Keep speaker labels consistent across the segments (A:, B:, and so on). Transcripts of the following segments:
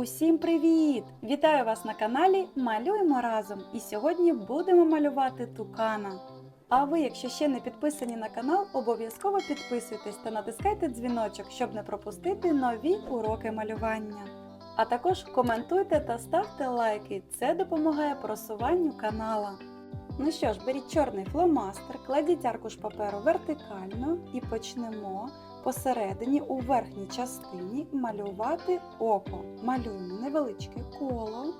A: Усім привіт! Вітаю вас на каналі Малюємо разом! І сьогодні будемо малювати тукана. А ви, якщо ще не підписані на канал, обов'язково підписуйтесь та натискайте дзвіночок, щоб не пропустити нові уроки малювання. А також коментуйте та ставте лайки, це допомагає просуванню канала. Ну що ж, беріть чорний фломастер, кладіть аркуш паперу вертикально і почнемо посередині у верхній частині малювати око. Малюємо невеличке коло.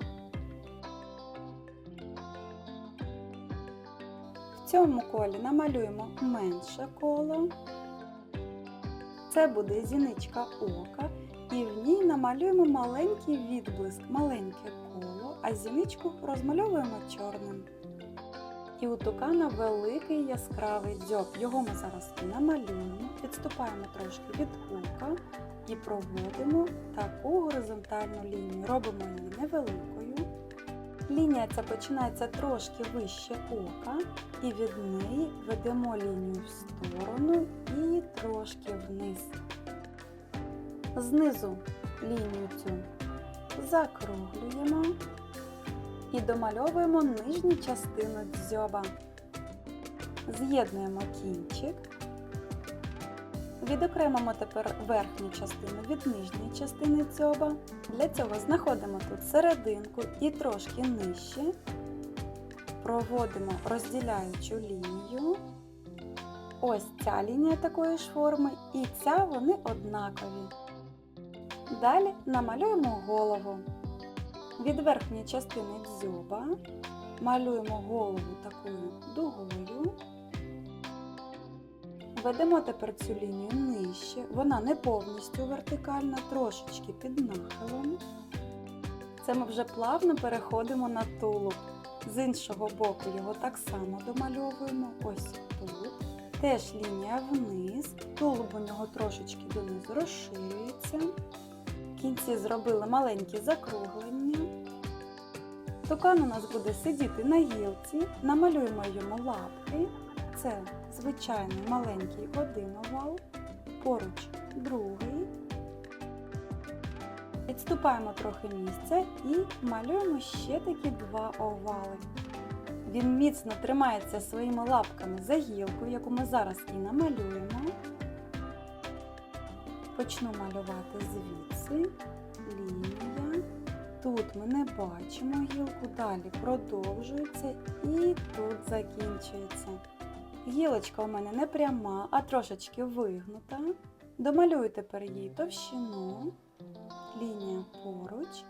A: В цьому колі намалюємо менше коло. Це буде зіничка ока, і в ній намалюємо маленький відблиск, маленьке коло, а зіничку розмальовуємо чорним. І у тукана великий яскравий дзьоб. Його ми зараз намалюємо, відступаємо трошки від ока і проводимо таку горизонтальну лінію. Робимо її невеликою. Лінія ця починається трошки вище ока, і від неї ведемо лінію в сторону і трошки вниз. Знизу лінію цю закруглюємо і домальовуємо нижню частину дзьоба. З'єднуємо кінчик. Відокремимо тепер верхню частину від нижньої частини дзьоба. Для цього знаходимо тут серединку і трошки нижче. Проводимо розділяючу лінію. Ось ця лінія такої ж форми і ця вони однакові. Далі намалюємо голову. Від верхньої частини дзьоба малюємо голову такою дугою. Ведемо тепер цю лінію нижче. Вона не повністю вертикальна, трошечки під нахилом. Це ми вже плавно переходимо на тулуб. З іншого боку його так само домальовуємо. Ось тут. Теж лінія вниз. Тулуб у нього трошечки донизу розширюється. В кінці зробили маленькі закруглення. Тукан у нас буде сидіти на гілці, намалюємо йому лапки. Це звичайний маленький один овал, поруч другий. Відступаємо трохи місця і малюємо ще такі два овали. Він міцно тримається своїми лапками за гілку, яку ми зараз і намалюємо. Почну малювати звідси лінія. Тут ми не бачимо гілку, далі продовжується і тут закінчується. Гілочка у мене не пряма, а трошечки вигнута. Домалюю тепер її товщину, лінія поруч.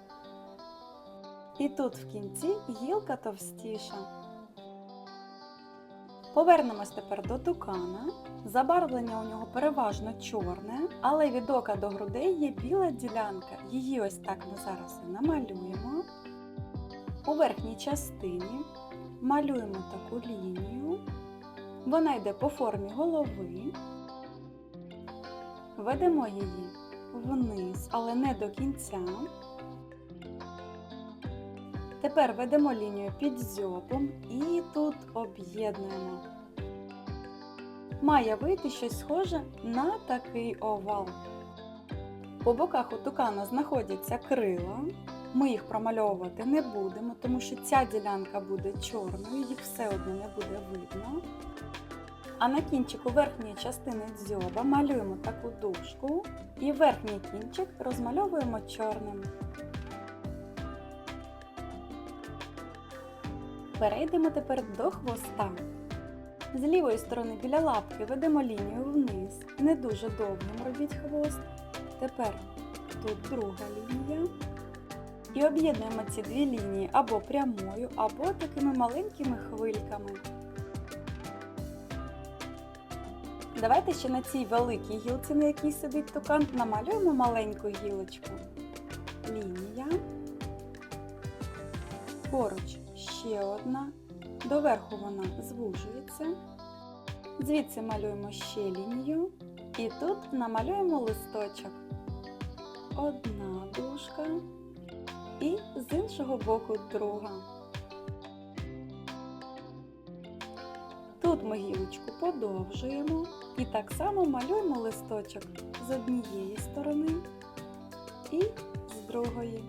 A: І тут в кінці гілка товстіша. Повернемось тепер до тукана. Забарвлення у нього переважно чорне, але від ока до грудей є біла ділянка. Її ось так ми зараз і намалюємо. У верхній частині малюємо таку лінію. Вона йде по формі голови. Ведемо її вниз, але не до кінця. Тепер ведемо лінію під зьобом і тут об'єднуємо. Має вийти щось схоже на такий овал. По боках у тукана знаходяться крила. Ми їх промальовувати не будемо, тому що ця ділянка буде чорною, їх все одно не буде видно. А на кінчику верхньої частини дзьоба малюємо таку дужку і верхній кінчик розмальовуємо чорним. Перейдемо тепер до хвоста. З лівої сторони біля лапки ведемо лінію вниз. Не дуже довгим робіть хвост. Тепер тут друга лінія. І об'єднуємо ці дві лінії або прямою, або такими маленькими хвильками. Давайте ще на цій великій гілці, на якій сидить тукан, намалюємо маленьку гілочку. Лінія. Поруч ще одна. Доверху вона звужується. Звідси малюємо ще лінію. І тут намалюємо листочок. Одна дужка. І з іншого боку друга. Тут ми гілочку подовжуємо і так само малюємо листочок з однієї сторони і з другої.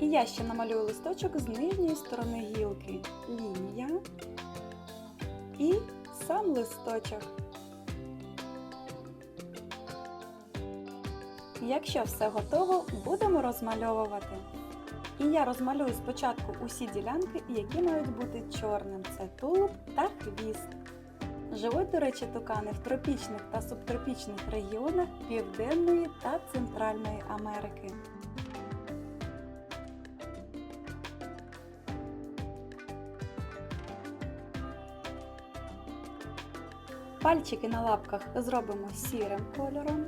A: І я ще намалюю листочок з нижньої сторони гілки. Лінія і сам листочок. Якщо все готово, будемо розмальовувати. І я розмалюю спочатку усі ділянки, які мають бути чорним. Це тулуб та хвіст. Живуть, до речі, тукани в тропічних та субтропічних регіонах Південної та Центральної Америки. Пальчики на лапках зробимо сірим кольором.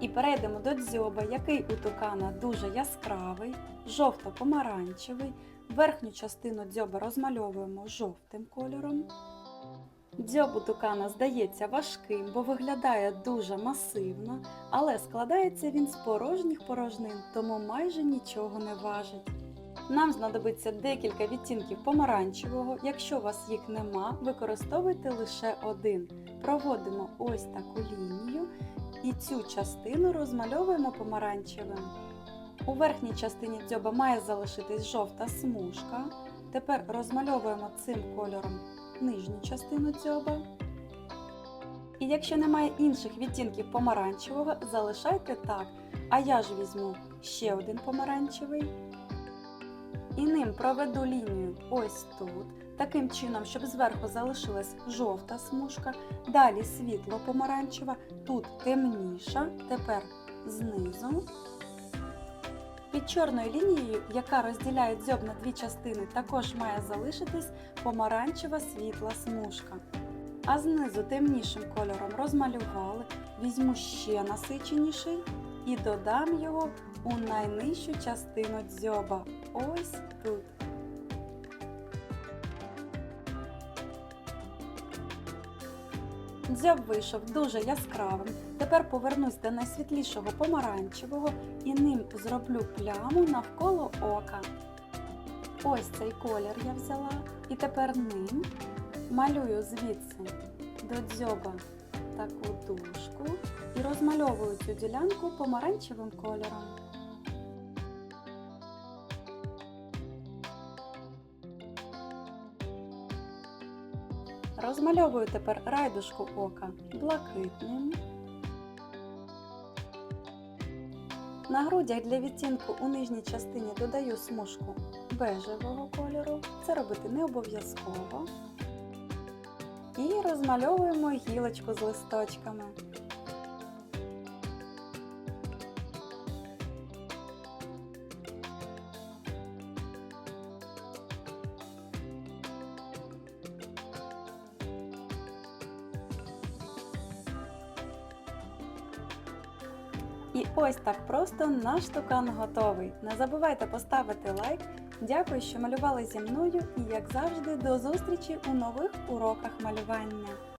A: І перейдемо до дзьоба, який у тукана дуже яскравий, жовто-помаранчевий. Верхню частину дзьоба розмальовуємо жовтим кольором. Дзьоб у тукана здається важким, бо виглядає дуже масивно, але складається він з порожніх порожнин, тому майже нічого не важить. Нам знадобиться декілька відтінків помаранчевого. Якщо у вас їх нема, використовуйте лише один. Проводимо ось таку лінію і цю частину розмальовуємо помаранчевим. У верхній частині дзьоба має залишитись жовта смужка. Тепер розмальовуємо цим кольором нижню частину дзьоба. І якщо немає інших відтінків помаранчевого, залишайте так. А я ж візьму ще один помаранчевий. І ним проведу лінію ось тут, таким чином, щоб зверху залишилась жовта смужка, далі світло помаранчева, тут темніша, тепер знизу. Під чорною лінією, яка розділяє дзьоб на дві частини, також має залишитись помаранчева світла смужка. А знизу темнішим кольором розмалювали, візьму ще насиченіший і додам його у найнижчу частину дзьоба. Ось тут. Дзьоб вийшов дуже яскравим. Тепер повернусь до найсвітлішого помаранчевого і ним зроблю пляму навколо ока. Ось цей колір я взяла. І тепер ним малюю звідси до дзьоба таку дужку і розмальовую цю ділянку помаранчевим кольором. Розмальовую тепер райдушку ока блакитним. На грудях для відтінку у нижній частині додаю смужку бежевого кольору. Це робити не обов'язково. І розмальовуємо гілочку з листочками. І ось так просто наш тукан готовий. Не забувайте поставити лайк. Дякую, що малювали зі мною і, як завжди, до зустрічі у нових уроках малювання.